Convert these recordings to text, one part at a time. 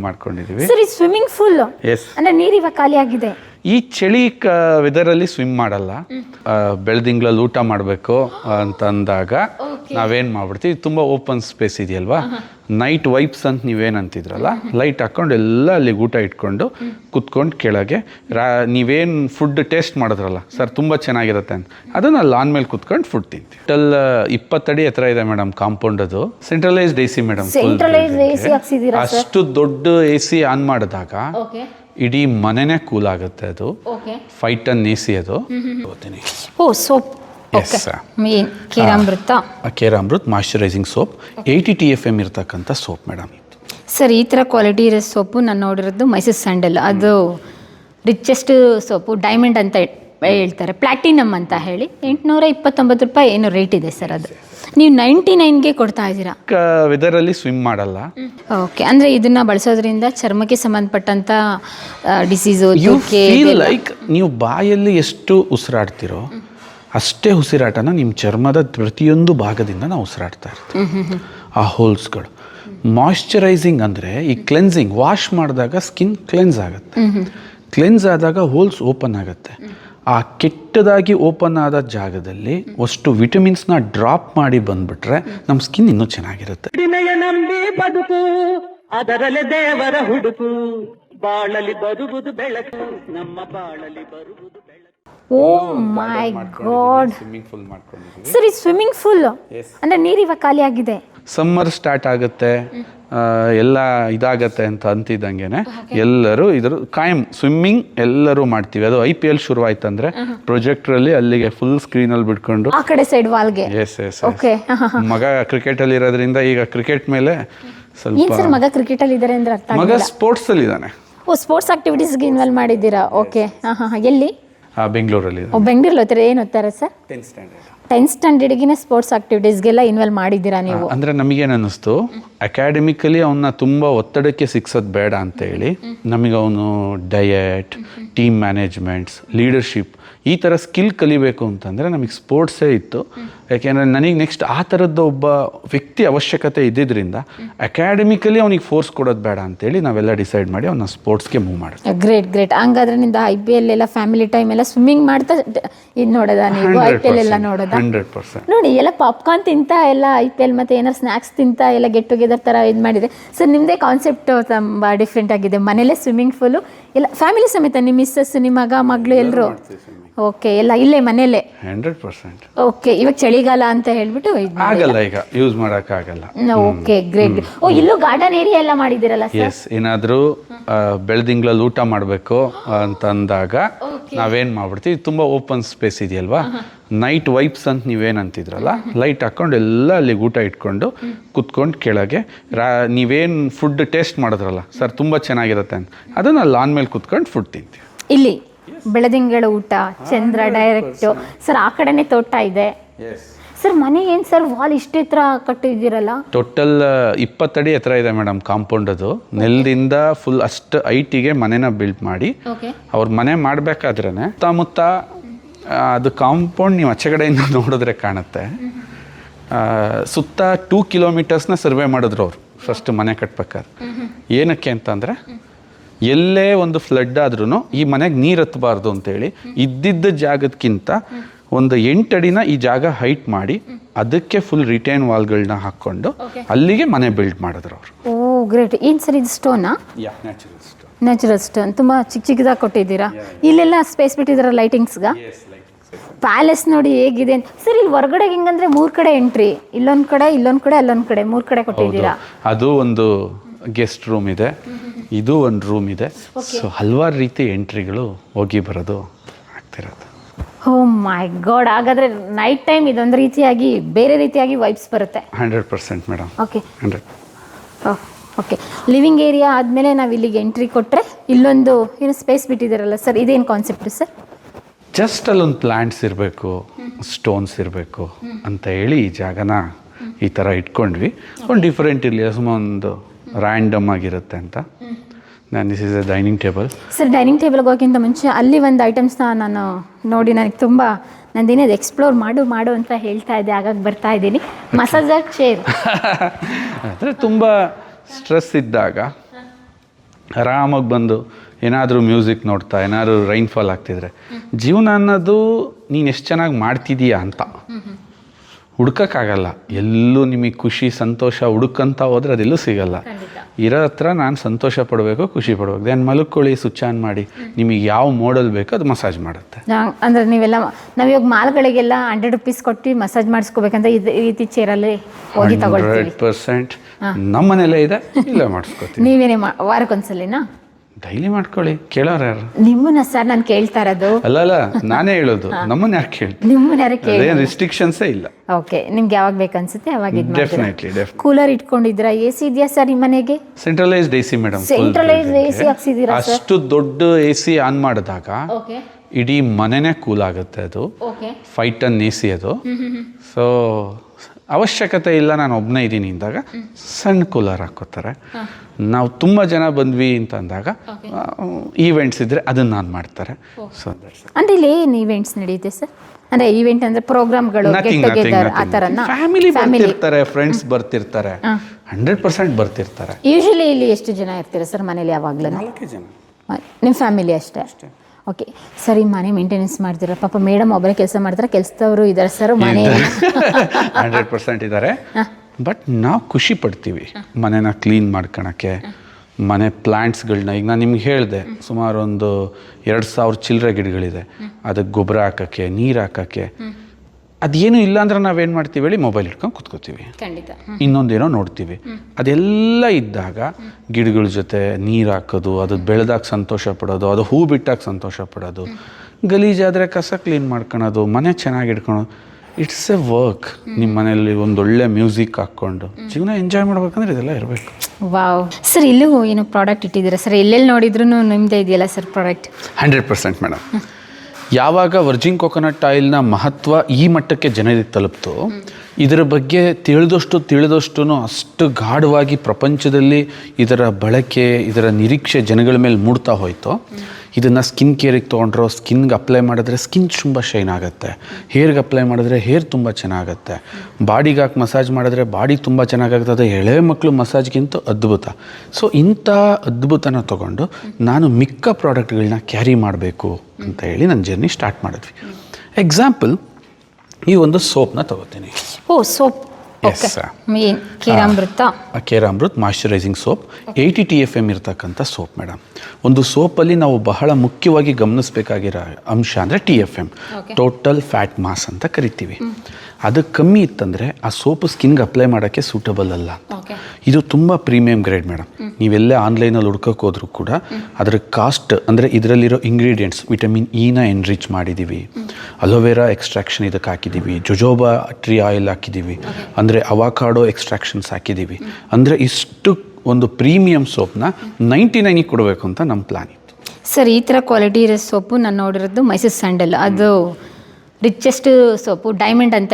Full ಮಾಡ್ಕೊಂಡಿದೀವಿ. Sir ಇದು swimming pool yes ಅಂದ್ರೆ ನೀರು ಇವಾಗ ಖಾಲಿ ಆಗಿದೆ. ಈ ಚಳಿ ಕ ವೆದರಲ್ಲಿ ಸ್ವಿಮ್ ಮಾಡಲ್ಲ. ಬೆಳ್ದಿಂಗ್ಳಲ್ಲಿ ಊಟ ಮಾಡಬೇಕು ಅಂತ ಅಂದಾಗ ನಾವೇನು ಮಾಡ್ಬಿಡ್ತೀವಿ? ತುಂಬ ಓಪನ್ ಸ್ಪೇಸ್ ಇದೆಯಲ್ವಾ? ನೈಟ್ ವೈಪ್ಸ್ ಅಂತ ನೀವೇನು ಅಂತಿದ್ರಲ್ಲ ಲೈಟ್ ಹಾಕೊಂಡು ಎಲ್ಲ ಅಲ್ಲಿ ಊಟ ಇಟ್ಕೊಂಡು ಕುತ್ಕೊಂಡು ಕೆಳಗೆ ರಾ ನೀವೇನು ಫುಡ್ ಟೇಸ್ಟ್ ಮಾಡಿದ್ರಲ್ಲ ಸರ್ ತುಂಬ ಚೆನ್ನಾಗಿರುತ್ತೆ ಅಂತ. ಅದನ್ನ ಲಾನ್ ಮೇಲೆ ಕುತ್ಕೊಂಡು ಫುಡ್ ತಿಂತೀವಿ. ಟಲ್ ಇಪ್ಪತ್ತಡಿ ಹತ್ರ ಇದೆ ಮೇಡಮ್ ಕಾಂಪೌಂಡ್ ಅದು. ಸೆಂಟ್ರಲೈಸ್ಡ್ ಎ ಸಿ ಮೇಡಮ್ ಅಷ್ಟು ದೊಡ್ಡ ಎ ಸಿ ಆನ್ ಮಾಡಿದಾಗ ಇಡೀ ಮನೆನೇ ಕೂಲ್ ಆಗುತ್ತೆ ಅದು. Okay five ton A C ಅದು. Oh soap S main Keramrutha Keramruth moisturising soap eighty T F M ಇರತಕ್ಕಂಥ ಸೋಪ್ ಮೇಡಮ್ ಸರ್ ಈ ಥರ ಕ್ವಾಲಿಟಿ ಇರೋ ಸೋಪು ನಾನು ನೋಡಿರೋದು ಮೈಸೂರ್ ಸ್ಯಾಂಡಲ್. ಅದು ರಿಚೆಸ್ಟ್ ಸೋಪು ಡೈಮಂಡ್ ಅಂತ ಹೇಳ್ತಾರೆ. ಪ್ಲಾಟಿನಮ್ ಅಂತ ಹೇಳಿ. ಎಂಟುನೂರ ಇಪ್ಪತ್ತೊಂಬತ್ತು ರೂಪಾಯಿ ಏನು ರೇಟ್ ಇದೆ ಸರ್ ಅದು. ನೀವು ನೈಂಟಿ ನೈನ್ಗೆ ಕೊಡ್ತಾ ಇದ್ದೀರಾ? ವೆದರಲ್ಲಿ ಸ್ವಿಮ್ ಮಾಡಲ್ಲ. ಓಕೆ ಅಂದರೆ ಇದನ್ನ ಬಳಸೋದ್ರಿಂದ ಚರ್ಮಕ್ಕೆ ಸಂಬಂಧಪಟ್ಟಂತ ಡಿಸೀಸು ಲೈಕ್ ನೀವು ಬಾಯಲ್ಲಿ ಎಷ್ಟು ಉಸಿರಾಡ್ತಿರೋ ಅಷ್ಟೇ ಉಸಿರಾಟನ ನಿಮ್ಮ ಚರ್ಮದ ಪ್ರತಿಯೊಂದು ಭಾಗದಿಂದ ನಾವು ಉಸಿರಾಡ್ತಾ ಇರ್ತೀವಿ. ಆ ಹೋಲ್ಸ್ಗಳು. ಮಾಯ್ಶ್ಚರೈಸಿಂಗ್ ಅಂದರೆ ಈ ಕ್ಲೆನ್ಸಿಂಗ್, ವಾಶ್ ಮಾಡಿದಾಗ ಸ್ಕಿನ್ ಕ್ಲೆನ್ಸ್ ಆಗುತ್ತೆ. ಕ್ಲೆನ್ಸ್ ಆದಾಗ ಹೋಲ್ಸ್ ಓಪನ್ ಆಗುತ್ತೆ. ಆ ಕೆಟ್ಟದಾಗಿ ಓಪನ್ ಆದ ಜಾಗದಲ್ಲಿ ಅಷ್ಟು ವಿಟಮಿನ್ಸ್ನ ಡ್ರಾಪ್ ಮಾಡಿ ಬಂದ್ಬಿಟ್ರೆ ನಮ್ಮ ಸ್ಕಿನ್ ಇನ್ನೂ ಚೆನ್ನಾಗಿರುತ್ತೆ. ಬದುಕು, ಅದರಲ್ಲಿ ದೇವರ ಹುಡುಕು. ಬಾಳಲಿ ಬರುವುದು ಬೆಳಕು, ನಮ್ಮ ಬಾಳಲಿ ಬರುವುದು oh my god. Swimming pool ಮಾಡ್ಕೊಂಡಿದ್ದೀವಿ ಸರಿ ಸ್ವಿಮ್ಮಿಂಗ್ ಫುಲ್ ಅಂದರೆ ನೀರು ಇವಾಗ ಖಾಲಿ ಆಗಿದೆ. ಸಮ್ಮರ್ ಸ್ಟಾರ್ಟ್ ಆಗುತ್ತೆ ಎಲ್ಲ ಇದಾಗತ್ತೆ ಅಂತ ಅಂತಿದ್ದಂಗೆನೆ ಎಲ್ಲರೂ ಇದ್ರ ಕಾಯಂ ಸ್ವಿಮ್ಮಿಂಗ್ ಎಲ್ಲರೂ ಮಾಡ್ತೀವಿ. ಅದು ಐ ಪಿ ಎಲ್ ಶುರು ಆಯ್ತಂದ್ರೆ ಪ್ರೊಜೆಕ್ಟ್ರಲ್ಲಿ ಅಲ್ಲಿಗೆ ಫುಲ್ ಸ್ಕ್ರೀನ್ ಅಲ್ಲಿ ಬಿಟ್ಕೊಂಡು ಆ ಕಡೆ ಸೈಡ್ ವಾಲ್ಗೆ ಎಸ್ ಎಸ್ ಓಕೆ ಮಗ ಕ್ರಿಕೆಟ್ ಅಲ್ಲಿ ಇರೋದ್ರಿಂದ ಈಗ ಕ್ರಿಕೆಟ್ ಮೇಲೆ ಸ್ವಲ್ಪ ಏನ್ ಸರ್ ಮಗ ಕ್ರಿಕೆಟ್ ಅಲ್ಲಿ ಇದ್ದಾರೆ ಅಂದ್ರೆ ಅರ್ಥ ಮಗ ಸ್ಪೋರ್ಟ್ಸ್ ಅಲ್ಲಿ ಇದ್ದಾನೆ. ಓ ಸ್ಪೋರ್ಟ್ಸ್ ಆಕ್ಟಿವಿಟೀಸ್ಗೆ ಇನ್ವಾಲ್ವ್ ಮಾಡಿದ್ದೀರಾ? ಓಕೆ ಹಾಂ ಹಾಂ ಎಲ್ಲಿ? ಬೆಂಗಳೂರಲ್ಲಿ ಓ ಬೆಂಗಳೂರಲ್ಲಿ ಓದ್ತಾರೆ? ಏನು ಓದ್ತಾರೆ ಸರ್? ಟೆಂತ್ ಸ್ಟ್ಯಾಂಡರ್ಡ್ ಟೆಂತ್ ಸ್ಟ್ಯಾಂಡರ್ಡ್ಗಿನ ಸ್ಪೋರ್ಟ್ಸ್ ಆಕ್ಟಿವಿಟೀಸ್ಗೆಲ್ಲ ಇನ್ವಾಲ್ವ್ ಮಾಡಿದ್ದೀರಾ ನೀವು? ಅಂದ್ರೆ ನಮಗೇನು ಅನ್ನಿಸ್ತು ಅಕಾಡೆಮಿಕಲಿ ಅವನ್ನ ತುಂಬ ಒತ್ತಡಕ್ಕೆ ಸಿಕ್ಸೋದು ಬೇಡ ಅಂತ ಹೇಳಿ ನಮಗೆ ಅವನು ಡಯಟ್ ಟೀಮ್ ಮ್ಯಾನೇಜ್ಮೆಂಟ್ಸ್ ಲೀಡರ್ಶಿಪ್ ಈ ಥರ ಸ್ಕಿಲ್ ಕಲಿಬೇಕು ಅಂತಂದರೆ ನಮಗೆ ಸ್ಪೋರ್ಟ್ಸೇ ಇತ್ತು. ಯಾಕೆಂದರೆ ನನಗೆ ನೆಕ್ಸ್ಟ್ ಆ ಥರದ ಒಬ್ಬ ವ್ಯಕ್ತಿ ಅವಶ್ಯಕತೆ ಇದ್ದಿದ್ದರಿಂದ ಅಕಾಡೆಮಿಕಲಿ ಅವನಿಗೆ ಫೋರ್ಸ್ ಕೊಡೋದು ಬೇಡ ಅಂತೇಳಿ ನಾವೆಲ್ಲ ಡಿಸೈಡ್ ಮಾಡಿ ಅವನ್ನ ಸ್ಪೋರ್ಟ್ಸ್ಗೆ ಮೂವ್ ಮಾಡ್ತೀವಿ ಗ್ರೇಟ್ ಗ್ರೇಟ್ ಹಂಗಾದ್ರೆ ನಿಂದ ಐ ಪಿ ಎಲ್ ಎಲ್ಲ ಫ್ಯಾಮಿಲಿ ಟೈಮ್ ಎಲ್ಲ ಸ್ವಿಮ್ಮಿಂಗ್ ಮಾಡ್ತಾ ಇದು ನೋಡೋದ ನೀವು? ಐ ಪಿ ಎಲ್ ಎಲ್ಲ ನೋಡೋದ? ಹಂಡ್ರೆಡ್ ಪರ್ಸೆಂಟ್ ನೋಡಿ ಎಲ್ಲ ಪಾಪ್ಕಾರ್ನ್ ತಿಂತ ಎಲ್ಲ ಐ ಪಿ ಎಲ್ ಮತ್ತೆ ಏನಾರು ಸ್ನ್ಯಾಕ್ಸ್ ತಿಂತ ಎಲ್ಲ ಗೆಟ್ ಟುಗೆದರ್ ಥರ ಇದು ಮಾಡಿದೆ ಸರ್ ನಿಮ್ಮದೇ ಕಾನ್ಸೆಪ್ಟ್ ತುಂಬ ಡಿಫ್ರೆಂಟ್ ಆಗಿದೆ. ಮನೇಲೇ ಸ್ವಿಮ್ಮಿಂಗ್ ಫೂಲು ಎಲ್ಲ ಫ್ಯಾಮಿಲಿ ಸಮೇತ ನಿಮ್ಮ ಮಿಸ್ಸಸ್ ನಿಮ್ಮ ಮಗ ಮಗಳು ಎಲ್ಲರೂ ಓಕೆ ಎಲ್ಲ ಇಲ್ಲೇ ಮನೇಲೆ? ಹಂಡ್ರೆಡ್ ಪರ್ಸೆಂಟ್ ಓಕೆ ಇವಾಗ ಚಳಿಗಾಲ ಅಂತ ಹೇಳ್ಬಿಟ್ಟು ಇದು ಆಗಲ್ಲ ಈಗ ಯೂಸ್ ಮಾಡೋಕ್ಕಾಗಲ್ಲ ಓಕೆ ಗ್ರೇಟ್ ಓ ಇಲ್ಲೂ ಗಾರ್ಡನ್ ಏರಿಯಾ ಎಲ್ಲ ಮಾಡಿದಿರಲ್ಲ ಸರ್ ಎಸ್ ಏನಾದರೂ ಬೆಳ್ದಿಂಗ್ಳಲ್ಲಿ ಊಟ ಮಾಡಬೇಕು ಅಂತ ಅಂದಾಗ ನಾವೇನು ಮಾಡ್ಬಿಡ್ತೀವಿ ತುಂಬ ಓಪನ್ ಸ್ಪೇಸ್ ಇದೆಯಲ್ವಾ? ನೈಟ್ ವೈಪ್ಸ್ ಅಂತ ನೀವೇನಂತಿದ್ರಲ್ಲ ಲೈಟ್ ಹಾಕೊಂಡು ಎಲ್ಲ ಅಲ್ಲಿ ಊಟ ಇಟ್ಕೊಂಡು ಕುತ್ಕೊಂಡು ಕೆಳಗೆ ರಾ ನೀವೇನು ಫುಡ್ ಟೇಸ್ಟ್ ಮಾಡಿದ್ರಲ್ಲ ಸರ್ ತುಂಬ ಚೆನ್ನಾಗಿರುತ್ತೆ ಅಂತ. ಅದನ್ನು ಲಾನ್ ಮೇಲೆ ಕುತ್ಕೊಂಡು ಫುಡ್ ತಿಂತೀವಿ. ಇಲ್ಲಿ ಬೆಳದಿಂಗಳ ಊಟ ಚಂದ್ರ ಡೈರೆಕ್ಟ್ ಸರ್ ಆ ಕಡೆನೇ ತೋಟ ಇದೆ. ಸರ್ ಮನೆ ಏನು ಸರ್ ವಾಲ್ ಇಷ್ಟು ಎತ್ತರ ಕಟ್ಟಿದ್ದೀರಲ್ಲ? ಟೋಟಲ್ ಇಪ್ಪತ್ತಡಿ ಎತ್ತರ ಇದೆ ಮೇಡಮ್ ಕಾಂಪೌಂಡ್ ಅದು. ನೆಲದಿಂದ ಫುಲ್ ಅಷ್ಟು ಐಟಿಗೆ ಮನೆನ ಬಿಲ್ಡ್ ಮಾಡಿ. ಅವ್ರ ಮನೆ ಮಾಡಬೇಕಾದ್ರೆ ಸುತ್ತಮುತ್ತ ಅದು ಕಾಂಪೌಂಡ್ ನೀವು ಆಚೆ ಕಡೆಯಿಂದ ನೋಡಿದ್ರೆ ಕಾಣುತ್ತೆ. ಸುತ್ತ ಟೂ ಕಿಲೋಮೀಟರ್ಸ್ನ ಸರ್ವೆ ಮಾಡಿದ್ರು ಅವರು ಫಸ್ಟ್ ಮನೆ ಕಟ್ಬೇಕಾದ್ರೆ. ಏನಕ್ಕೆ ಅಂತಂದರೆ ಎಲ್ಲೇ ಒಂದು ಫ್ಲಡ್ ಆದ್ರೂ ಈ ಮನೆಗೆ ನೀರು ಹತ್ತಬಾರ್ದು ಅಂತೇಳಿ ಇದ್ದಿದ್ದ ಜಾಗದಕ್ಕಿಂತ ಒಂದು ಎಂಟಡಿನ ಈ ಜಾಗ ಹೈಟ್ ಮಾಡಿ ಅದಕ್ಕೆ ಫುಲ್ ರಿಟೈನ್ ವಾಲ್ಗಳನ್ನ ಹಾಕೊಂಡು ಅಲ್ಲಿಗೆ ಮನೆ ಬಿಲ್ಡ್ ಮಾಡಿದ್ರು ಅವರು. ಓ ಗ್ರೇಟ್ ಏನು ಸರ್ ಇದು ಸ್ಟೋನಾ ನ್ಯಾಚುರಲ್ ಸ್ಟೋನ್ ತುಂಬ ಚಿಕ್ಕ ಚಿಕ್ಕದಾಗಿ ಕೊಟ್ಟಿದ್ದೀರಾ? ಇಲ್ಲೆಲ್ಲ ಸ್ಪೇಸ್ ಬಿಟ್ಟಿದ್ದೀರಾ ಲೈಟಿಂಗ್ಸ್ಗ ಪ್ಯಾಲೇಸ್ ನೋಡಿ ಹೇಗಿದೆ. ಸರ್ ಇಲ್ಲಿ ಹೊರಗಡೆ ಹೆಂಗಂದ್ರೆ ಮೂರು ಕಡೆ ಎಂಟ್ರಿ ಇಲ್ಲೊಂದು ಕಡೆ ಇಲ್ಲೊಂದು ಕಡೆ ಅಲ್ಲೊಂದು ಕಡೆ. ಮೂರು ಕಡೆ ಕೊಟ್ಟಿದ್ದೀರಾ? ಅದು ಒಂದು ಗೆಸ್ಟ್ ರೂಮ್ ಇದೆ. ಇದು ಒಂದು ರೂಮ್ ಇದೆ. ಸೊ ಹಲವಾರು ರೀತಿ ಎಂಟ್ರಿಗಳು ಹೋಗಿ ಬರೋದು ಆಗ್ತಿರೋದು ಓ ಮೈ ಗಾಡ್ ಹಾಗಾದ್ರೆ ನೈಟ್ ಟೈಮ್ ಇದೊಂದು ರೀತಿಯಾಗಿ ಬೇರೆ ರೀತಿಯಾಗಿ ವೈಬ್ಸ್ ಬರುತ್ತೆ. Hundred percent madam okay hundred. Okay living area ಆದಮೇಲೆ ನಾವು ಇಲ್ಲಿಗೆ ಎಂಟ್ರಿ ಕೊಟ್ಟರೆ ಇಲ್ಲೊಂದು ಏನು ಸ್ಪೇಸ್ ಬಿಟ್ಟಿದ್ದೀರಲ್ಲ ಸರ್ ಇದೇನು ಕಾನ್ಸೆಪ್ಟ್ ಸರ್ ಜಸ್ಟ್ ಅಲ್ಲೊಂದು ಪ್ಲ್ಯಾಂಟ್ಸ್ ಇರಬೇಕು ಸ್ಟೋನ್ಸ್ ಇರಬೇಕು ಅಂತ ಹೇಳಿ ಈ ಜಾಗನ ಈ ಥರ ಇಟ್ಕೊಂಡ್ವಿ. ಒಂದು ಡಿಫ್ರೆಂಟ್ ಇರಲಿ ಸುಮ್ಮ ಒಂದು ರ್ಯಾಂಡಮ್ ಆಗಿರುತ್ತೆ ಅಂತ. ನಾನು this is a dining table sir dining ಟೇಬಲ್ಗೆ ಹೋಗೋಕ್ಕಿಂತ ಮುಂಚೆ ಅಲ್ಲಿ ಒಂದು ಐಟಮ್ಸ್ನ ನಾನು ನೋಡಿ ನನಗೆ ತುಂಬ ನಂದೇನೇದು ಎಕ್ಸ್ಪ್ಲೋರ್ ಮಾಡು ಮಾಡು ಅಂತ ಹೇಳ್ತಾ ಇದ್ದೆ. ಆಗಾಗ ಬರ್ತಾ ಇದ್ದೀನಿ. ಮಸಾಜರ್ ಚೇರ್ ಅಂದರೆ ತುಂಬ ಸ್ಟ್ರೆಸ್ ಇದ್ದಾಗ ಆರಾಮಾಗಿ ಬಂದು ಏನಾದರೂ ಮ್ಯೂಸಿಕ್ ನೋಡ್ತಾ ಏನಾದರೂ ರೈನ್ಫಾಲ್ ಆಗ್ತಿದ್ರೆ ಜೀವನ ಅನ್ನೋದು ನೀನು ಎಷ್ಟು ಚೆನ್ನಾಗಿ ಮಾಡ್ತಿದೀಯಾ ಅಂತ. ಹುಡ್ಕಕ್ಕಾಗಲ್ಲ. ಎಲ್ಲೂ ನಿಮಗೆ ಖುಷಿ ಸಂತೋಷ ಹುಡುಕಂತ ಹೋದ್ರೆ ಅದೆಲ್ಲೂ ಸಿಗಲ್ಲ. ಇರೋ ಹತ್ರ ನಾನು ಸಂತೋಷ ಪಡಬೇಕು ಖುಷಿ ಪಡಬೇಕು. ದೆನ್ ಮಲ್ಕೊಳ್ಳಿ ಸ್ವಿಚ್ ಆನ್ ಮಾಡಿ. ನಿಮಗೆ ಯಾವ ಮೋಡಲ್ ಬೇಕೋ ಅದು ಮಸಾಜ್ ಮಾಡುತ್ತೆ. ಅಂದರೆ ನೀವೆಲ್ಲ ನಾವು ಇವಾಗ ಮಾಲ್ಗಳಿಗೆಲ್ಲ ಹಂಡ್ರೆಡ್ ರುಪೀಸ್ ಕೊಟ್ಟು ಮಸಾಜ್ ಮಾಡಿಸ್ಕೋಬೇಕಂತ ಇದು ಈ ರೀತಿ ಚೇರಲ್ಲಿ ಹೋಗಿ ತಗೊಳ್ತೀವಿ. ಹಂಡ್ರೆಡ್ ಪರ್ಸೆಂಟ್ ನಮ್ಮ ಮನೇಲೇ ಇದೆ ಇಲ್ಲೇ ಮಾಡಿಸ್ಕೋತೀವಿ. ನೀವೇನೇ ವಾರಕ್ಕೊಂದ್ಸಲಿನಾ? ಡೈಲಿ ಮಾಡ್ಕೊಳ್ಳಿ. ಕೇಳೋರು ಯಾರು? ನಿಮ್ಮನ್ನ ಸರ್ ನಾನು ಕೇಳ್ತಾ ಇರೋದು. ಅಲ್ಲ ಅಲ್ಲ ನಾನೇ ಹೇಳೋದು. ನಮ್ಮನ್ನ ಯಾಕೆ ಕೇಳಿ ನಿಮ್ಮನ್ನ ಯಾರು ಕೇಳಿ ಏನು ರಿಸ್ಟ್ರಿಕ್ಷನ್ಸೇ ಇಲ್ಲ. ಓಕೆ ನಿಮ್ಗೆ ಯಾವಾಗ ಬೇಕನ್ಸುತ್ತೆ ಅವಾಗ ಇದು ಡೆಫಿನೆಟ್ಲಿ ಡೆಫ್ ಕೂಲರ್ ಇಟ್ಕೊಂಡಿದ್ರ ಎ ಸಿ ಇದೆಯಾ ಸರ್ ನಿಮ್ಮ ಮನೆಗೆ? Centralised A C madam centralised A C ಹಾಕ್ಸಿದ್ದೀರಾ sir ಅಷ್ಟು ದೊಡ್ಡ ಎ ಸಿ ಆನ್ ಮಾಡಿದಾಗ ಓಕೆ ಇಡೀ ಮನೆನೇ ಕೂಲ್ ಆಗುತ್ತೆ ಅದು. Okay five ton A C ಅದು ಸೊ ಅವಶ್ಯಕತೆ ಇಲ್ಲ ನಾನು ಒಬ್ಬನೇ ಇದ್ದೀನಿ ಅಂದಾಗ ಸಣ್ಣ ಕೂಲರ್ ಹಾಕೋತಾರೆ ನಾವು ತುಂಬ ಜನ ಬಂದ್ವಿ ಅಂತ ಅಂದಾಗ ಈವೆಂಟ್ಸ್ ಇದ್ದರೆ ಅದನ್ನು ನಾನು ಮಾಡ್ತಾರೆ. ಸೊ ಅಂದ್ರೆ ಇಲ್ಲಿ ಏನು ಈವೆಂಟ್ಸ್ ನಡೆಯುತ್ತೆ ಸರ್? ಅಂದರೆ ಈವೆಂಟ್ ಅಂದರೆ ಪ್ರೋಗ್ರಾಮ್ಗಳು ಫ್ಯಾಮಿಲಿ ಬರ್ತಿರ್ತಾರೆ ಫ್ರೆಂಡ್ಸ್ ಬರ್ತಿರ್ತಾರೆ. ಹಂಡ್ರೆಡ್ ಪರ್ಸೆಂಟ್ ಬರ್ತಿರ್ತಾರೆ. ಯೂಶಲಿ ಇಲ್ಲಿ ಎಷ್ಟು ಜನ ಇರ್ತೀರಾ ಸರ್ ಮನೇಲಿ ಯಾವಾಗಲೂ? ನಾಲ್ಕೇ ಜನ. ನಿಮ್ಮ ಫ್ಯಾಮಿಲಿ ಅಷ್ಟೇ. ಓಕೆ ಸರ್ ಈ ಮನೆ ಮೇಂಟೆನೆನ್ಸ್ ಮಾಡ್ತೀರಾ? ಪಾಪ ಮೇಡಮ್ ಒಬ್ಬರೇ ಕೆಲಸ ಮಾಡ್ತಾರೆ ಕೆಲಸದವರು ಇದ್ದಾರೆ ಸರ್ ಮನೆ ಹಂಡ್ರೆಡ್ ಪರ್ಸೆಂಟ್ ಇದ್ದಾರೆ. ಬಟ್ ನಾವು ಖುಷಿ ಪಡ್ತೀವಿ ಮನೆನ ಕ್ಲೀನ್ ಮಾಡ್ಕೊಳಕ್ಕೆ ಮನೆ ಪ್ಲ್ಯಾಂಟ್ಸ್ಗಳನ್ನ ಈಗ ನಾನು ನಿಮ್ಗೆ ಹೇಳಿದೆ ಸುಮಾರು ಒಂದು ಎರಡು ಸಾವಿರ ಚಿಲ್ಲರೆ ಗಿಡಗಳಿದೆ. ಅದಕ್ಕೆ ಗೊಬ್ಬರ ಹಾಕೋಕ್ಕೆ ನೀರು ಹಾಕೋಕ್ಕೆ. ಅದೇನು ಇಲ್ಲ ಅಂದ್ರೆ ನಾವೇನು ಮಾಡ್ತೀವಿ ಹೇಳಿ ಮೊಬೈಲ್ ಇಟ್ಕೊಂಡು ಕೂತ್ಕೋತೀವಿ. ಖಂಡಿತ. ಇನ್ನೊಂದೇನೋ ನೋಡ್ತೀವಿ. ಅದೆಲ್ಲ ಇದ್ದಾಗ ಗಿಡಗಳ ಜೊತೆ ನೀರು ಹಾಕೋದು ಅದು ಬೆಳೆದಾಗ ಸಂತೋಷ ಪಡೋದು ಅದು ಹೂ ಬಿಟ್ಟಾಗ ಸಂತೋಷ ಪಡೋದು. ಗಲೀಜಾದರೆ ಕಸ ಕ್ಲೀನ್ ಮಾಡ್ಕೊಳೋದು ಮನೆ ಚೆನ್ನಾಗಿ ಇಟ್ಕೊಳೋದು. ಇಟ್ಸ್ ಎ ವರ್ಕ್ ನಿಮ್ಮ ಮನೆಯಲ್ಲಿ ಒಂದೊಳ್ಳೆ ಮ್ಯೂಸಿಕ್ ಹಾಕ್ಕೊಂಡು. ಜೀವನ ಎಂಜಾಯ್ ಮಾಡ್ಬೇಕಂದ್ರೆ ಇದೆಲ್ಲ ಇರಬೇಕು. ವಾವ್ ಸರ್ ಇಲ್ಲೂ ಏನು ಪ್ರಾಡಕ್ಟ್ ಇಟ್ಟಿದ್ದೀರಾ? ಸರ್ ಎಲ್ಲೆಲ್ಲಿ ನೋಡಿದ್ರು ನಿಮ್ಮದೇ ಇದೆಯಲ್ಲ sir product hundred percent madam ಯಾವಾಗ ವರ್ಜಿನ್ ಕೊಕೊನಟ್ ಆಯಿಲ್ನ ಮಹತ್ವ ಈ ಮಟ್ಟಕ್ಕೆ ಜನರಿಗೆ ತಲುಪ್ತು ಇದರ ಬಗ್ಗೆ ತಿಳಿದಷ್ಟು ತಿಳಿದಷ್ಟು ಅಷ್ಟು ಗಾಢವಾಗಿ ಪ್ರಪಂಚದಲ್ಲಿ ಇದರ ಬಳಕೆ, ಇದರ ನಿರೀಕ್ಷೆ ಜನಗಳ ಮೇಲೆ ಮೂಡ್ತಾ ಹೋಯಿತು. ಇದನ್ನು ಸ್ಕಿನ್ ಕೇರಿಗೆ ತೊಗೊಂಡ್ರು ಸ್ಕಿನ್ಗೆ ಅಪ್ಲೈ ಮಾಡಿದ್ರೆ ಸ್ಕಿನ್ ತುಂಬ ಶೈನ್ ಆಗುತ್ತೆ. ಹೇರ್ಗೆ ಅಪ್ಲೈ ಮಾಡಿದ್ರೆ ಹೇರ್ ತುಂಬ ಚೆನ್ನಾಗುತ್ತೆ. ಬಾಡಿಗೆ ಹಾಕಿ ಮಸಾಜ್ ಮಾಡಿದ್ರೆ ಬಾಡಿ ತುಂಬ ಚೆನ್ನಾಗಾಗುತ್ತೆ. ಅದು ಎಳೆ ಮಕ್ಕಳು ಮಸಾಜ್ಗಿಂತ ಅದ್ಭುತ. ಸೊ ಇಂಥ ಅದ್ಭುತನ ತೊಗೊಂಡು ನಾನು ಮಿಕ್ಕ ಪ್ರಾಡಕ್ಟ್ಗಳನ್ನ ಕ್ಯಾರಿ ಮಾಡಬೇಕು ಅಂತ ಹೇಳಿ ನನ್ನ ಜರ್ನಿ ಸ್ಟಾರ್ಟ್ ಮಾಡಿದ್ವಿ. ಎಕ್ಸಾಂಪಲ್ ಈ ಒಂದು ಸೋಪ್ನ ತಗೋತೀನಿ. ಓ soap. S Keeramrutha. Keramruth moisturising soap eighty T F M ಇರತಕ್ಕಂಥ ಸೋಪ್ ಮೇಡಮ್ ಒಂದು ಸೋಪಲ್ಲಿ ನಾವು ಬಹಳ ಮುಖ್ಯವಾಗಿ ಗಮನಿಸಬೇಕಾಗಿರೋ ಅಂಶ ಅಂದರೆ T F M total fat mass ಅಂತ ಕರಿತೀವಿ. ಅದು ಕಮ್ಮಿ ಇತ್ತಂದರೆ ಆ ಸೋಪು ಸ್ಕಿನ್ಗೆ ಅಪ್ಲೈ ಮಾಡೋಕ್ಕೆ ಸೂಟಬಲ್ ಅಲ್ಲ ಇದು ತುಂಬ ಪ್ರೀಮಿಯಂ ಗ್ರೇಡ್ ಮೇಡಮ್ ನೀವೆಲ್ಲ ಆನ್ಲೈನಲ್ಲಿ ಹುಡ್ಕೋಕೆ ಹೋದ್ರೂ ಕೂಡ ಅದರ ಕಾಸ್ಟ್ ಅಂದರೆ ಇದರಲ್ಲಿರೋ ಇಂಗ್ರೀಡಿಯೆಂಟ್ಸ್ ವಿಟಮಿನ್ ಇನ ಎನ್ರಿಚ್ ಮಾಡಿದ್ದೀವಿ ಅಲೋವೆರಾ ಎಕ್ಸ್ಟ್ರಾಕ್ಷನ್ ಇದಕ್ಕೆ ಹಾಕಿದ್ದೀವಿ ಜೊಜೋಬಾ ಟ್ರೀ ಆಯಿಲ್ ಹಾಕಿದ್ದೀವಿ ಅಂದರೆ ಅವಾಕಾಡೋ ಎಕ್ಸ್ಟ್ರಾಕ್ಷನ್ಸ್ ಹಾಕಿದ್ದೀವಿ ಅಂದರೆ ಇಷ್ಟು ಒಂದು ಪ್ರೀಮಿಯಂ ಸೋಪ್ನ ನೈಂಟಿ ನೈನಿಗೆ ಕೊಡಬೇಕು ಅಂತ ನಮ್ಮ ಪ್ಲಾನ್ ಇತ್ತು. ಸರ್ ಈ ಥರ ಕ್ವಾಲಿಟಿ ಇರೋ ಸೋಪು ನಾನು ನೋಡಿರೋದು ಮೈಸೂರು ಸ್ಯಾಂಡಲ್. ಅದು ರಿಚೆಸ್ಟ್ ಸೋಪು ಡೈಮಂಡ್ ಅಂತ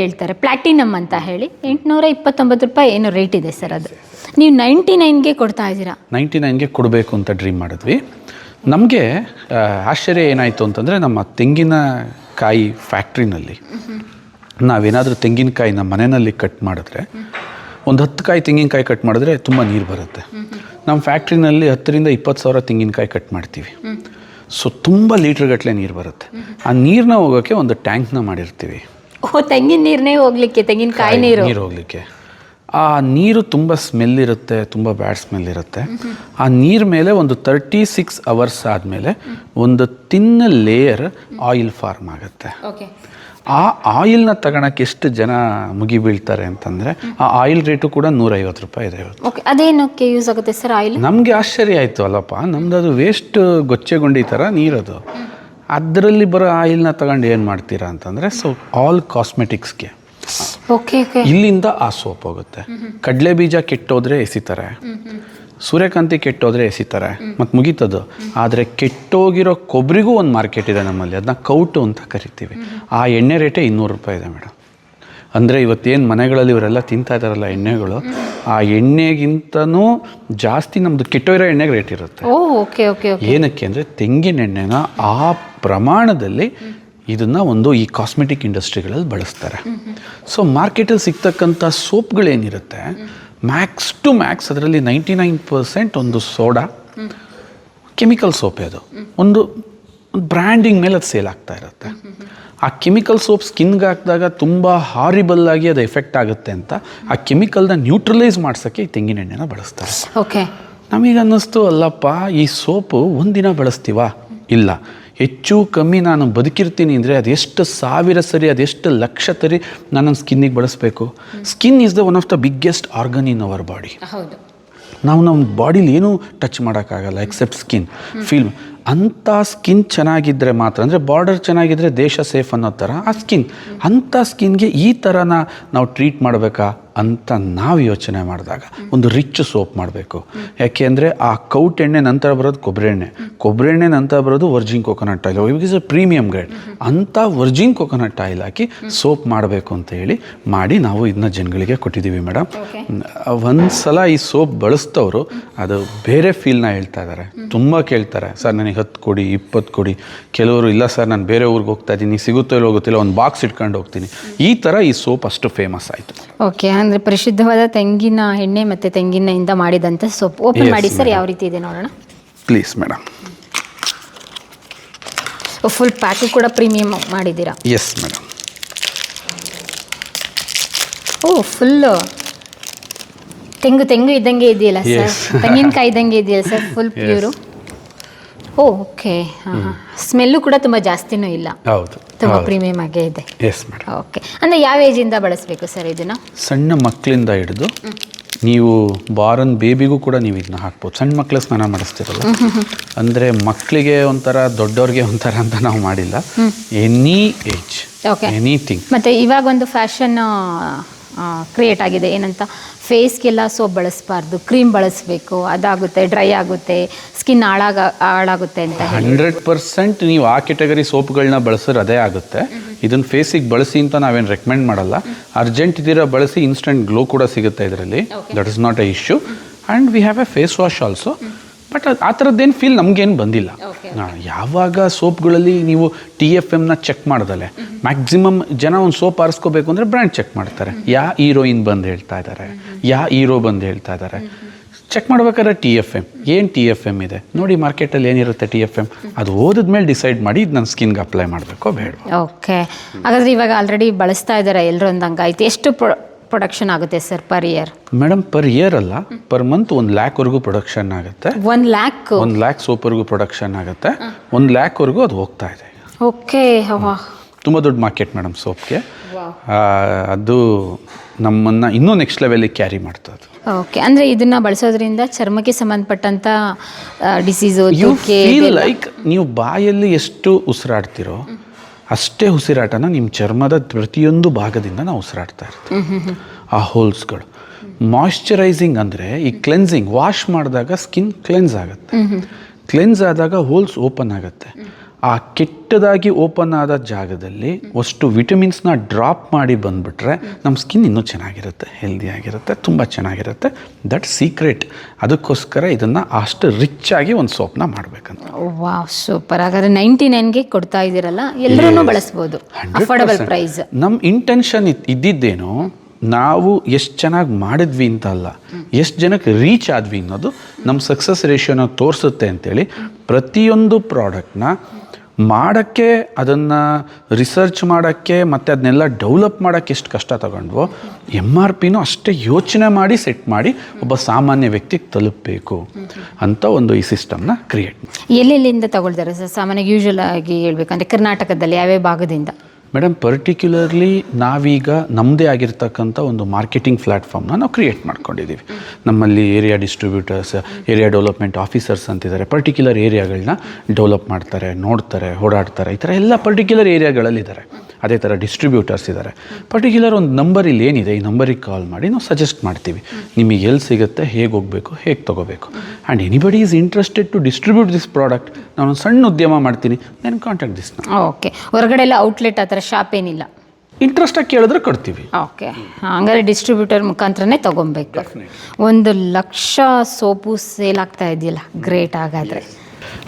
ಹೇಳ್ತಾರೆ ಪ್ಲಾಟಿನಮ್ ಅಂತ ಹೇಳಿ ಎಂಟುನೂರ ಇಪ್ಪತ್ತೊಂಬತ್ತು ರೂಪಾಯಿ ಏನು ರೇಟ್ ಇದೆ ಸರ್ ಅದು. ನೀವು ನೈಂಟಿ ನೈನ್ಗೆ ಕೊಡ್ತಾ ಇದ್ದೀರಾ? ನೈಂಟಿ ನೈನ್ಗೆ ಕೊಡಬೇಕು ಅಂತ ಡ್ರೀಮ್ ಮಾಡಿದ್ವಿ. ನಮಗೆ ಆಶ್ಚರ್ಯ ಏನಾಯಿತು ಅಂತಂದರೆ ನಮ್ಮ ತೆಂಗಿನಕಾಯಿ ಫ್ಯಾಕ್ಟ್ರಿನಲ್ಲಿ ನಾವೇನಾದರೂ ತೆಂಗಿನಕಾಯಿನ ಮನೆಯಲ್ಲಿ ಕಟ್ ಮಾಡಿದ್ರೆ ಒಂದು ಹತ್ತು ಕಾಯಿ ತೆಂಗಿನಕಾಯಿ ಕಟ್ ಮಾಡಿದ್ರೆ ತುಂಬ ನೀರು ಬರುತ್ತೆ. ನಮ್ಮ ಫ್ಯಾಕ್ಟ್ರಿನಲ್ಲಿ ಹತ್ತರಿಂದ ಇಪ್ಪತ್ತು ಸಾವಿರ ತೆಂಗಿನಕಾಯಿ ಕಟ್ ಮಾಡ್ತೀವಿ. ಸೊ ತುಂಬ ಲೀಟ್ರ್ಗಟ್ಟಲೆ ನೀರು ಬರುತ್ತೆ. ಆ ನೀರನ್ನ ಹೋಗೋಕ್ಕೆ ಒಂದು ಟ್ಯಾಂಕ್ನ ಮಾಡಿರ್ತೀವಿ. ಓ ತೆಂಗಿನ ನೀರನ್ನೇ ಹೋಗ್ಲಿಕ್ಕೆ ತೆಂಗಿನಕಾಯಿ ನೀರು. ನೀರು ಹೋಗ್ಲಿಕ್ಕೆ. ಆ ನೀರು ತುಂಬ ಸ್ಮೆಲ್ ಇರುತ್ತೆ ತುಂಬ ಬ್ಯಾಡ್ ಸ್ಮೆಲ್ ಇರುತ್ತೆ. ಆ ನೀರ್ ಮೇಲೆ ಒಂದು ತರ್ಟಿ ಸಿಕ್ಸ್ ಅವರ್ಸ್ ಆದಮೇಲೆ ಒಂದು ತಿನ್ನ ಲೇಯರ್ ಆಯಿಲ್ ಫಾರ್ಮ್ ಆಗುತ್ತೆ. ಓಕೆ ಆ ಆಯಿಲ್ನ ತಗೊಳಕ್ಕೆ ಎಷ್ಟು ಜನ ಮುಗಿ ಬೀಳ್ತಾರೆ ಅಂತಂದರೆ ಆ ಆಯಿಲ್ ರೇಟು ಕೂಡ ನೂರೈವತ್ತು ರೂಪಾಯಿ ಇದೆ ಇವತ್ತು. ಓಕೆ ಅದೇನಕ್ಕೆ ಯೂಸ್ ಆಗುತ್ತೆ ಸರ್ ಆಯಿಲ್ ನಮಗೆ ಆಶ್ಚರ್ಯ ಆಯಿತು ಅಲ್ಲಪ್ಪ ನಮ್ದು ಅದು ವೇಸ್ಟ್ ಗೊಚ್ಚೆಗುಂಡಿ ಥರ ನೀರದು. ಅದರಲ್ಲಿ ಬರೋ ಆಯಿಲ್ನ ತಗೊಂಡು ಏನು ಮಾಡ್ತೀರಾ ಅಂತಂದರೆ ಸೊ ಆಲ್ ಕಾಸ್ಮೆಟಿಕ್ಸ್ಗೆ ಇಲ್ಲಿಂದ ಆ ಸೋಪ್ ಹೋಗುತ್ತೆ. ಕಡಲೆ ಬೀಜ ಕೆಟ್ಟೋದ್ರೆ ಎಸಿತಾರೆ. ಸೂರ್ಯಕಾಂತಿ ಕೆಟ್ಟೋದ್ರೆ ಎಸಿತಾರೆ. ಮತ್ತು ಮುಗೀತದು. ಆದರೆ ಕೆಟ್ಟೋಗಿರೋ ಕೊಬ್ಬರಿಗೂ ಒಂದು ಮಾರ್ಕೆಟ್ ಇದೆ ನಮ್ಮಲ್ಲಿ. ಅದನ್ನ ಕೌಟು ಅಂತ ಕರಿತೀವಿ. ಆ ಎಣ್ಣೆ ರೇಟೇ ಇನ್ನೂರು ರೂಪಾಯಿ ಇದೆ ಮೇಡಮ್ ಅಂದರೆ ಇವತ್ತೇನು ಮನೆಗಳಲ್ಲಿ ಇವರೆಲ್ಲ ತಿಂತಾ ಇದ್ದಾರಲ್ಲ ಎಣ್ಣೆಗಳು ಆ ಎಣ್ಣೆಗಿಂತನೂ ಜಾಸ್ತಿ ನಮ್ಮದು ಕೆಟ್ಟೋಗಿರೋ ಎಣ್ಣೆಗೆ ರೇಟ್ ಇರುತ್ತೆ. ಓಕೆ ಓಕೆ ಓಕೆ ಏನಕ್ಕೆ ಅಂದರೆ ತೆಂಗಿನ ಎಣ್ಣೆನ ಆ ಪ್ರಮಾಣದಲ್ಲಿ ಇದನ್ನು ಒಂದು ಈ ಕಾಸ್ಮೆಟಿಕ್ ಇಂಡಸ್ಟ್ರಿಗಳಲ್ಲಿ ಬಳಸ್ತಾರೆ. ಸೊ ಮಾರ್ಕೆಟಲ್ಲಿ ಸಿಗ್ತಕ್ಕಂಥ ಸೋಪ್ಗಳೇನಿರುತ್ತೆ ಮ್ಯಾಕ್ಸ್ ಟು ಮ್ಯಾಕ್ಸ್ ಅದರಲ್ಲಿ ನೈಂಟಿ ನೈನ್ ಪರ್ಸೆಂಟ್ ಒಂದು ಸೋಡಾ ಕೆಮಿಕಲ್ ಸೋಪೇ ಅದು. ಒಂದು ಬ್ರ್ಯಾಂಡಿಂಗ್ ಮೇಲೆ ಅದು ಸೇಲ್ ಆಗ್ತಾ ಇರುತ್ತೆ. ಆ ಕೆಮಿಕಲ್ ಸೋಪ್ ಸ್ಕಿನ್ಗೆ ಹಾಕಿದಾಗ ತುಂಬ ಹಾರಿಬಲ್ ಆಗಿ ಅದು ಎಫೆಕ್ಟ್ ಆಗುತ್ತೆ ಅಂತ ಆ ಕೆಮಿಕಲ್ನ ನ್ಯೂಟ್ರಲೈಸ್ ಮಾಡ್ಸೋಕ್ಕೆ ಈ ತೆಂಗಿನ ಎಣ್ಣೆನ ಬಳಸ್ತಾರೆ. ಓಕೆ ನಮಗೆ ಅನ್ನಿಸ್ತು ಅಲ್ಲಪ್ಪ ಈ ಸೋಪು ಒಂದಿನ ಬಳಸ್ತೀವಾ? ಇಲ್ಲ. ಹೆಚ್ಚು ಕಮ್ಮಿ ನಾನು ಬದುಕಿರ್ತೀನಿ ಅಂದರೆ ಅದೆಷ್ಟು ಸಾವಿರ ಸರಿ ಅದೆಷ್ಟು ಲಕ್ಷ ತರಿ ನಾನು ನನ್ನ ಸ್ಕಿನ್ನಿಗೆ ಬಳಸಬೇಕು. Skin is the one of the biggest organ in our body ನಾವು ನಮ್ಮ ಬಾಡಿಲಿ ಏನೂ ಟಚ್ ಮಾಡೋಕ್ಕಾಗಲ್ಲ ಎಕ್ಸೆಪ್ಟ್ ಸ್ಕಿನ್ ಫೀಲ್ ಅಂಥ ಸ್ಕಿನ್ ಚೆನ್ನಾಗಿದ್ದರೆ ಮಾತ್ರ ಅಂದರೆ ಬಾರ್ಡರ್ ಚೆನ್ನಾಗಿದ್ದರೆ ದೇಶ ಸೇಫ್ ಅನ್ನೋ ಥರ ಆ ಸ್ಕಿನ್ ಅಂಥ ಸ್ಕಿನ್ಗೆ ಈ ಥರನ ನಾವು ಟ್ರೀಟ್ ಮಾಡಬೇಕಾ? ಅಂತ ನಾವು ಯೋಚನೆ ಮಾಡಿದಾಗ ಒಂದು ರಿಚ್ ಸೋಪ್ ಮಾಡಬೇಕು. ಯಾಕೆ ಅಂದರೆ ಆ ಕೌಟ್ ಎಣ್ಣೆ ನಂತರ ಬರೋದು ಕೊಬ್ಬರಿ ಎಣ್ಣೆ. ಕೊಬ್ಬರಿ ಎಣ್ಣೆ ನಂತರ ಬರೋದು ವರ್ಜಿನ್ ಕೋಕೋನಟ್ ಆಯಿಲ್ ಇವಾಗ ಇಸ್ ಅ ಪ್ರೀಮಿಯಂ ಗ್ರೇಡ್ ಅಂಥ ವರ್ಜಿನ್ ಕೊಕೊನಟ್ ಆಯಿಲ್ ಹಾಕಿ ಸೋಪ್ ಮಾಡಬೇಕು ಅಂತ ಹೇಳಿ ಮಾಡಿ ನಾವು ಇದನ್ನ ಜನಗಳಿಗೆ ಕೊಟ್ಟಿದ್ದೀವಿ ಮೇಡಮ್. ಒಂದು ಸಲ ಈ ಸೋಪ್ ಬಳಸ್ತವರು ಅದು ಬೇರೆ ಫೀಲ್ನ ಹೇಳ್ತಾ ಇದ್ದಾರೆ ತುಂಬ ಕೇಳ್ತಾರೆ ಸರ್ ನನಗೆ ಹತ್ತು ಕೊಡಿ ಇಪ್ಪತ್ತು ಕೊಡಿ. ಕೆಲವರು ಇಲ್ಲ ಸರ್ ನಾನು ಬೇರೆ ಊರಿಗೆ ಹೋಗ್ತಾ ಇದ್ದೀನಿ ಸಿಗುತ್ತೋ ಇಲ್ಲೋ ಗೊತ್ತಿಲ್ಲ ಒಂದು ಬಾಕ್ಸ್ ಇಟ್ಕೊಂಡು ಹೋಗ್ತೀನಿ. ಈ ಥರ ಈ ಸೋಪ್ ಅಷ್ಟು ಫೇಮಸ್ ಆಯಿತು. ಓಕೆ ಅಂದರೆ ಪರಿಶುದ್ಧವಾದ ತೆಂಗಿನ ಎಣ್ಣೆ ಮತ್ತು ತೆಂಗಿನಿಂದ ಮಾಡಿದಂತ ಸೊಪ್ಪು. ಓಪನ್ ಮಾಡಿ ಸರ್ ಯಾವ ರೀತಿ ಇದೆ ನೋಡೋಣ. ಪ್ಲೀಸ್ ಮೇಡಮ್ ಫುಲ್ ಪ್ಯಾಕು ಕೂಡ ಪ್ರೀಮಿಯಂ ಮಾಡಿದ್ದೀರಾ? ಎಸ್ ಮೇಡಮ್ ಓ ಫುಲ್ಲು ತೆಂಗು ತೆಂಗು ಇದ್ದಂಗೆ ಇದೆಯಲ್ಲ ಸರ್. ತೆಂಗಿನಕಾಯಿ ಇದ್ದಂಗೆ ಇದೆಯಲ್ಲ sir full. Pure okay. Smell ಕೂಡ ತುಂಬ ಜಾಸ್ತಿನೂ ಇಲ್ಲ. ಹೌದು. ತುಂಬ ಪ್ರೀಮಿಯಂ ಆಗೇ ಇದೆ. Yes madam okay. ಅಂದರೆ ಯಾವ ಏಜಿಂದ ಬಳಸಬೇಕು ಸರ್ ಇದನ್ನು? ಸಣ್ಣ ಮಕ್ಕಳಿಂದ ಹಿಡಿದು ನೀವು ಬಾರನ್ ಬೇಬಿಗೂ ಕೂಡ ನೀವು ಇದನ್ನ ಹಾಕ್ಬೋದು. ಸಣ್ಣ ಮಕ್ಕಳು ಸ್ನಾನ ಮಾಡಿಸ್ತಿರಲ್ಲ ಅಂದರೆ ಮಕ್ಕಳಿಗೆ ಒಂಥರ ದೊಡ್ಡವ್ರಿಗೆ ಒಂಥರ ಅಂತ ನಾವು ಮಾಡಿಲ್ಲ. Any age. ಎನಿಥಿಂಗ್ ಮತ್ತೆ ಇವಾಗ ಒಂದು ಫ್ಯಾಷನ್ ಕ್ರಿಯೇಟ್ ಆಗಿದೆ. ಏನಂತ? ಫೇಸ್ಗೆಲ್ಲ ಸೋಪ್ ಬಳಸಬಾರ್ದು. ಕ್ರೀಮ್ ಬಳಸಬೇಕು. ಅದಾಗುತ್ತೆ ಡ್ರೈ ಆಗುತ್ತೆ. ಸ್ಕಿನ್ ಹಾಳಾಗ ಹಾಳಾಗುತ್ತೆ ಅಂತ ಹಂಡ್ರೆಡ್ ಪರ್ಸೆಂಟ್ ನೀವು ಆ ಕೆಟಗರಿ ಸೋಪ್ಗಳನ್ನ ಬಳಸಿದ್ರೆ ಅದೇ ಆಗುತ್ತೆ. ಇದನ್ನು ಫೇಸಿಗೆ ಬಳಸಿ ಅಂತ ನಾವೇನು ರೆಕಮೆಂಡ್ ಮಾಡಲ್ಲ. ಅರ್ಜೆಂಟ್ ಇದ್ದೀರಾ ಬಳಸಿ ಇನ್ಸ್ಟೆಂಟ್ ಗ್ಲೋ ಕೂಡ ಸಿಗುತ್ತೆ ಇದರಲ್ಲಿ. That is not a issue and we have a face wash also but ಆ ಥರದ್ದೇನು ಫೀಲ್ ನಮಗೇನು ಬಂದಿಲ್ಲ. ಯಾವಾಗ ಸೋಪ್ಗಳಲ್ಲಿ ನೀವು ಟಿ ಎಫ್ ಎಮ್ನ ಚೆಕ್ ಮಾಡ್ದಲೆ ಮ್ಯಾಕ್ಸಿಮಮ್ ಜನ ಒಂದು ಸೋಪ್ ಆರಿಸ್ಕೋಬೇಕು ಅಂದರೆ ಬ್ರ್ಯಾಂಡ್ ಚೆಕ್ ಮಾಡ್ತಾರೆ. ಯಾ ಹೀರೋಯಿನ್ ಬಂದು ಹೇಳ್ತಾ ಇದ್ದಾರೆ ಯಾ ಹೀರೋ ಬಂದು ಹೇಳ್ತಾ ಇದ್ದಾರೆ ಚೆಕ್ ಮಾಡ್ಬೇಕಾದ್ರೆ ಟಿ ಎಫ್ ಎಂ ಏನು ಟಿ ಎಫ್ ಎಂ ಇದೆ? ನೋಡಿ ಮಾರ್ಕೆಟಲ್ಲಿ ಏನಿರುತ್ತೆ ಟಿ ಎಫ್ ಎಂ ಅದು ಓದಿದ್ಮೇಲೆ ಡಿಸೈಡ್ ಮಾಡಿ ಇದು ನನ್ನ ಸ್ಕಿನ್ಗೆ ಅಪ್ಲೈ ಮಾಡಬೇಕೋ ಬೇಡ ಓಕೆ ಹಾಗಾದ್ರೆ ಇವಾಗ ಆಲ್ರೆಡಿ ಬಳಸ್ತಾ ಇದ್ದಾರೆ ಎಲ್ಲರೂ ಅಂದಂಗಾಯ್ತು. ಎಷ್ಟು ಪ್ರೊಡಕ್ಷನ್ ಆಗುತ್ತೆ sir per year madam per year ಅಲ್ಲ ಪರ್ ಮಂತ್ ಒಂದು ಲ್ಯಾಕ್ವರೆಗೂ ಪ್ರೊಡಕ್ಷನ್ ಆಗುತ್ತೆ. ಒನ್ ಲ್ಯಾಕ್ ಒಂದು ಲ್ಯಾಕ್ ಸೋಪ್ವರೆಗೂ ಪ್ರೊಡಕ್ಷನ್ ಆಗುತ್ತೆ. ಒಂದು ಲ್ಯಾಕ್ವರೆಗೂ ಅದು ಹೋಗ್ತಾ ಇದೆ ಓಕೆ ತುಂಬ ದೊಡ್ಡ ಮಾರ್ಕೆಟ್ ಮೇಡಮ್ ಸೋಪ್ಗೆ ಅದು ನಮ್ಮನ್ನು ಇನ್ನೂ ನೆಕ್ಸ್ಟ್ ಲೆವೆಲಿಗೆ ಕ್ಯಾರಿ ಮಾಡ್ತದೆ. ಓಕೆ ಅಂದರೆ ಇದನ್ನ ಬಳಸೋದ್ರಿಂದ ಚರ್ಮಕ್ಕೆ ಸಂಬಂಧಪಟ್ಟಂತ ಡಿಸೀಸು ಲೈಕ್ ನೀವು ಬಾಯಲ್ಲಿ ಎಷ್ಟು ಉಸಿರಾಡ್ತಿರೋ ಅಷ್ಟೇ ಉಸಿರಾಟನ ನಿಮ್ಮ ಚರ್ಮದ ಪ್ರತಿಯೊಂದು ಭಾಗದಿಂದ ನಾವು ಉಸಿರಾಡ್ತಾ ಇರ್ತೀವಿ. ಆ ಹೋಲ್ಸ್ಗಳು. ಮಾಯ್ಶ್ಚರೈಸಿಂಗ್ ಅಂದರೆ ಈ ಕ್ಲೆನ್ಸಿಂಗ್ ವಾಶ್ ಮಾಡಿದಾಗ ಸ್ಕಿನ್ ಕ್ಲೆನ್ಸ್ ಆಗುತ್ತೆ. ಕ್ಲೆನ್ಸ್ ಆದಾಗ ಹೋಲ್ಸ್ ಓಪನ್ ಆಗುತ್ತೆ. ಆ ಕೆಟ್ಟದಾಗಿ ಓಪನ್ ಆದ ಜಾಗದಲ್ಲಿ ಅಷ್ಟು ವಿಟಮಿನ್ಸ್ನ ಡ್ರಾಪ್ ಮಾಡಿ ಬಂದುಬಿಟ್ರೆ ನಮ್ಮ ಸ್ಕಿನ್ ಇನ್ನೂ ಚೆನ್ನಾಗಿರುತ್ತೆ ಹೆಲ್ದಿ ಆಗಿರುತ್ತೆ ತುಂಬ ಚೆನ್ನಾಗಿರುತ್ತೆ. ದಟ್ ಸೀಕ್ರೆಟ್ ಅದಕ್ಕೋಸ್ಕರ ಇದನ್ನು ಅಷ್ಟು ರಿಚ್ ಆಗಿ ಒಂದು ಸೋಪ್ನ ಮಾಡಬೇಕಂತ. ವಾವ್ ಸೂಪರ್ ಹಾಗಾದ್ರೆ ನೈಂಟಿ ನೈನ್ಗೆ ಕೊಡ್ತಾ ಇದ್ದೀರಲ್ಲ? ಎಲ್ಲರೂ ಬಳಸ್ಬೋದು. ಅಫೋರ್ಡಬಲ್ ಪ್ರೈಸ್ ನಮ್ಮ ಇಂಟೆನ್ಷನ್ ಇದ್ದಿದ್ದೇನು ನಾವು ಎಷ್ಟು ಚೆನ್ನಾಗಿ ಮಾಡಿದ್ವಿ ಅಂತ ಅಲ್ಲ ಎಷ್ಟು ಜನಕ್ಕೆ ರೀಚ್ ಆದ್ವಿ ಅನ್ನೋದು ನಮ್ಮ ಸಕ್ಸಸ್ ರೇಷಿಯೋನ ತೋರಿಸುತ್ತೆ ಅಂತೇಳಿ ಪ್ರತಿಯೊಂದು ಪ್ರಾಡಕ್ಟ್ನ ಮಾಡೋಕ್ಕೆ, ಅದನ್ನು ರಿಸರ್ಚ್ ಮಾಡೋಕ್ಕೆ, ಮತ್ತು ಅದನ್ನೆಲ್ಲ ಡೆವಲಪ್ ಮಾಡೋಕ್ಕೆ ಎಷ್ಟು ಕಷ್ಟ ತಗೊಂಡ್ವೋ ಎಂ ಆರ್ ಪಿನೂ ಅಷ್ಟೇ ಯೋಚನೆ ಮಾಡಿ ಸೆಟ್ ಮಾಡಿ ಒಬ್ಬ ಸಾಮಾನ್ಯ ವ್ಯಕ್ತಿಗೆ ತಲುಪಬೇಕು ಅಂತ ಒಂದು ಈ ಸಿಸ್ಟಮ್ನ ಕ್ರಿಯೇಟ್ ಮಾಡಿ ಎಲ್ಲೆಲ್ಲಿಂದ ತಗೊಳ್ತಾರೆ ಸರ್? ಸಾಮಾನ್ಯ ಯೂಶುವಲ್ ಆಗಿ ಹೇಳ್ಬೇಕಂದ್ರೆ ಕರ್ನಾಟಕದಲ್ಲಿ ಯಾವ್ಯಾವ ಭಾಗದಿಂದ? ಮೇಡಮ್ ಪರ್ಟಿಕ್ಯುಲರ್ಲಿ ನಾವೀಗ ನಮ್ಮದೇ ಆಗಿರ್ತಕ್ಕಂಥ ಒಂದು ಮಾರ್ಕೆಟಿಂಗ್ ಪ್ಲ್ಯಾಟ್ಫಾರ್ಮ್ನ ನಾವು ಕ್ರಿಯೇಟ್ ಮಾಡ್ಕೊಂಡಿದ್ದೀವಿ. ನಮ್ಮಲ್ಲಿ area distributors area development officers ಅಂತಿದ್ದಾರೆ. ಪರ್ಟಿಕ್ಯುಲರ್ ಏರಿಯಾಗಳನ್ನ ಡೆವಲಪ್ ಮಾಡ್ತಾರೆ, ನೋಡ್ತಾರೆ, ಓಡಾಡ್ತಾರೆ, ಈ ಥರ ಎಲ್ಲ ಪರ್ಟಿಕ್ಯುಲರ್ ಏರಿಯಾಗಳಲ್ಲಿದ್ದಾರೆ ಅದೇ ಥರ ಡಿಸ್ಟ್ರಿಬ್ಯೂಟರ್ಸ್ ಇದ್ದಾರೆ ಪರ್ಟಿಕ್ಯುಲರ್ ಒಂದು ನಂಬರ್ ಇಲ್ಲಿ ಏನಿದೆ ಈ ನಂಬರಿಗೆ ಕಾಲ್ ಮಾಡಿ ನಾವು ಸಜೆಸ್ಟ್ ಮಾಡ್ತೀವಿ. ನಿಮಗೆ ಎಲ್ಲಿ ಸಿಗುತ್ತೆ ಹೇಗೆ ಹೋಗಬೇಕು ಹೇಗೆ ತೊಗೋಬೇಕು. And anybody is interested to distribute this product ನಾನು ಸಣ್ಣ ಉದ್ಯಮ ಮಾಡ್ತೀನಿ ನಾನು ಕಾಂಟ್ಯಾಕ್ಟ್ ದಿಸ್ ಓಕೆ ಹೊರಗಡೆ ಎಲ್ಲ ಔಟ್ಲೆಟ್ ಆ ಥರ ಶಾಪ್ ಏನಿಲ್ಲ. ಇಂಟ್ರೆಸ್ಟಾಗಿ ಕೇಳಿದ್ರೆ ಕೊಡ್ತೀವಿ. ಓಕೆ ಹಂಗಾದ್ರೆ ಡಿಸ್ಟ್ರಿಬ್ಯೂಟರ್ ಮುಖಾಂತರನೇ ತೊಗೊಬೇಕು. ಒಂದು ಲಕ್ಷ ಸೋಪು ಸೇಲ್ ಆಗ್ತಾ ಇದೆಯಲ್ಲ ಗ್ರೇಟ್ ಹಾಗಾದರೆ.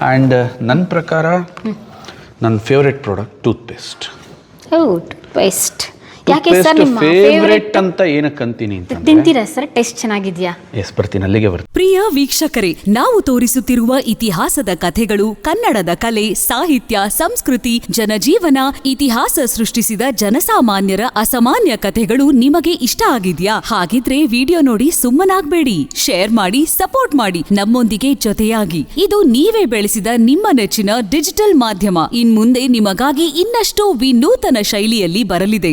ಆ್ಯಂಡ್ ನನ್ನ ಪ್ರಕಾರ ನನ್ನ favourite product toothpaste out paste ಯಾಕೆ ಸರ್ ನಿಮ್ಮ ಫೇವರೇಟ್ ಅಂತ ಏನಕ್ಕೆ ಅಂತೀನಿ ಅಂತ ತಿಂತೀರಾ ಸರ್? ಟೇಸ್ಟ್ ಚೆನ್ನಾಗಿದ್ಯಾ? ಎಸ್ ಬರ್ತೀನಿ ಅಲ್ಲಿಗೆ ಬರ್ತೀನಿ. ಪ್ರಿಯ ವೀಕ್ಷಕರೇ ನಾವು ತೋರಿಸುತ್ತಿರುವ ಇತಿಹಾಸದ ಕಥೆಗಳು ಕನ್ನಡದ ಕಲೆ ಸಾಹಿತ್ಯ ಸಂಸ್ಕೃತಿ ಜನಜೀವನ ಇತಿಹಾಸ ಸೃಷ್ಟಿಸಿದ ಜನಸಾಮಾನ್ಯರ ಅಸಾಮಾನ್ಯ ಕಥೆಗಳು ನಿಮಗೆ ಇಷ್ಟ ಆಗಿದ್ಯಾ? ಹಾಗಿದ್ರೆ ವಿಡಿಯೋ ನೋಡಿ ಸುಮ್ಮನಾಗ್ಬೇಡಿ. ಶೇರ್ ಮಾಡಿ ಸಪೋರ್ಟ್ ಮಾಡಿ. ನಮ್ಮೊಂದಿಗೆ ಜೊತೆಯಾಗಿ. ಇದು ನೀವೇ ಬೆಳೆಸಿದ ನಿಮ್ಮ ನೆಚ್ಚಿನ ಡಿಜಿಟಲ್ ಮಾಧ್ಯಮ. ಇನ್ಮುಂದೆ ನಿಮಗಾಗಿ ಇನ್ನಷ್ಟು ವಿನೂತನ ಶೈಲಿಯಲ್ಲಿ ಬರಲಿದೆ.